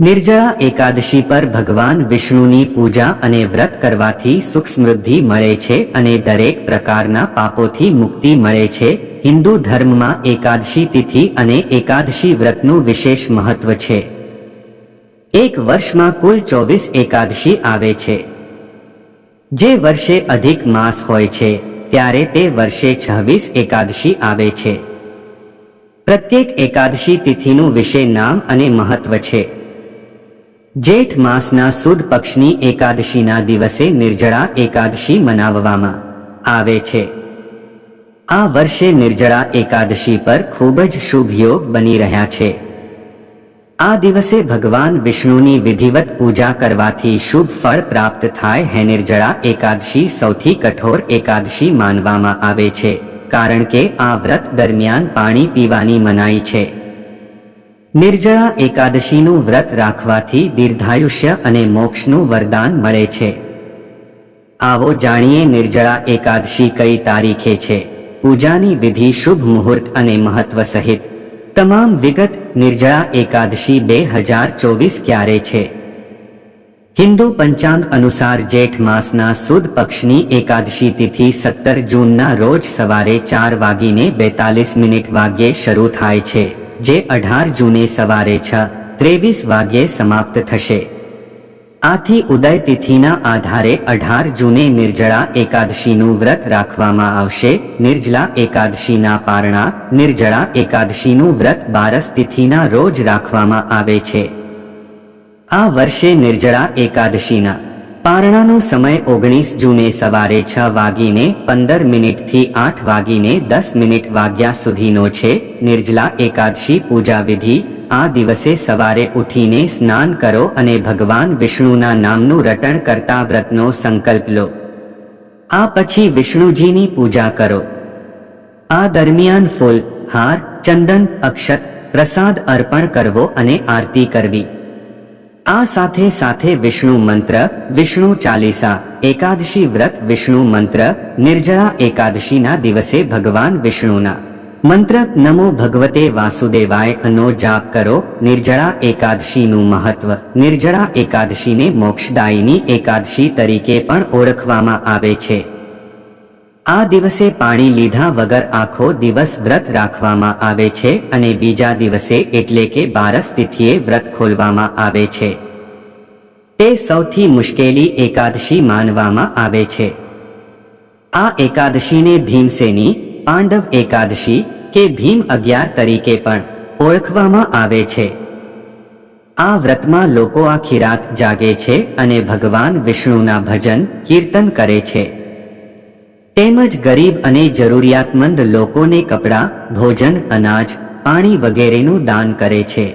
નિર્જળા એકાદશી પર ભગવાન વિષ્ણુની પૂજા અને વ્રત કરવાથી સુખ સમૃદ્ધિ મળે છે અને દરેક પ્રકારના પાપોથી મુક્તિ મળે છે. હિન્દુ ધર્મમાં એકાદશી તિથિ અને એકાદશી વ્રતનું વિશેષ મહત્વ છે. એક વર્ષમાં કુલ ચોવીસ એકાદશી આવે છે. જે વર્ષે અધિક માસ હોય છે, ત્યારે તે વર્ષે છવ્વીસ એકાદશી આવે છે. પ્રત્યેક એકાદશી તિથિનું વિશે નામ અને મહત્વ છે. જેઠ માસના સુદ પક્ષની એકાદશીના દિવસે નિર્જળા એકાદશી મનાવવામાં આવે છે. આ વર્ષે નિર્જળા એકાદશી પર ખૂબ જ શુભ યોગ બની રહ્યા છે. આ દિવસે ભગવાન વિષ્ણુની વિધિવત પૂજા કરવાથી શુભ ફળ પ્રાપ્ત થાય હે નિર્જળા એકાદશી સૌથી કઠોર એકાદશી માનવામાં આવે છે, કારણ કે આ વ્રત દરમિયાન પાણી પીવાની મનાઈ છે. નિર્જળા એકાદશીનું વ્રત રાખવાથી દીર્ઘાયુષ્ય અને મોક્ષનું વરદાન મળે છે. આવો જાણીએ નિર્જળા એકાદશી કઈ તારીખે છે. પૂજાની વિધિ શુભ મુહૂર્ત અને મહત્વ સહિત. તમામ વિગત નિર્જળા એકાદશી બે હજાર ચોવીસ ક્યારે છે? હિન્દુ પંચાંગ અનુસાર જેઠ માસના સુદ પક્ષની એકાદશી તિથિ સત્તર જૂનના રોજ સવારે ચાર વાગીને બેતાલીસ મિનિટ વાગ્યે શરૂ થાય છે. જે અઢાર જૂને સવારે છ, ત્રેવીસ વાગ્યે સમાપ્ત થશે. આથી ઉદય તિથિના આધારે અઢાર જૂને નિર્જળા એકાદશીનું વ્રત રાખવામાં આવશે. નિર્જલા એકાદશીના પારણા, નિર્જળા એકાદશીનું વ્રત બારસ તિથિના રોજ રાખવામાં આવે છે. આ વર્ષે નિર્જળા એકાદશીના પારણાનો સમય ઓગણીસ જૂને સવારે છ વાગીને પંદર મિનિટથી આઠ વાગીને દસ મિનિટ વાગ્યા સુધીનો છે. નિર્જલા એકાદશી પૂજા વિધિ. આ દિવસે સવારે ઉઠીને સ્નાન કરો અને ભગવાન વિષ્ણુના નામનું રટણ કરતા વ્રતનો સંકલ્પ લો. આ પછી વિષ્ણુજીની પૂજા કરો. આ દરમિયાન ફૂલ, હાર, ચંદન, અક્ષત, પ્રસાદ અર્પણ કરવો અને આરતી કરવી. આ સાથે સાથે વિષ્ણુ મંત્ર, વિષ્ણુ ચાલીસા, એકાદશી વ્રત, વિષ્ણુ મંત્ર, નિર્જળા એકાદશીના દિવસે ભગવાન વિષ્ણુના. મંત્ર, નમો ભગવતે વાસુદેવાય નો જાપ કરો, નિર્જળા એકાદશીનું મહત્વ. નિર્જળા એકાદશીને મોક્ષદાયીની એકાદશી તરીકે પણ ઓળખવામાં આવે છે. આ દિવસે પાણી લીધા વગર આખો દિવસ વ્રત રાખવામાં આવે છે અને બીજા દિવસે એટલે કે બારસ તિથિએ વ્રત ખોલવામાં આવે છે. તે સૌથી મુશ્કેલી એકાદશી માનવામાં આવે છે. આ એકાદશીને ભીમસેની, પાંડવ એકાદશી કે ભીમ અગિયાર તરીકે પણ ઓળખવામાં આવે છે. આ વ્રતમાં લોકો આખી રાત જાગે છે અને ભગવાન વિષ્ણુના ભજન, કીર્તન કરે છે. તેમજ ગરીબ અને જરૂરિયાતમંદ લોકોને કપડાં ભોજન અનાજ પાણી વગેરેનું દાન કરે છે.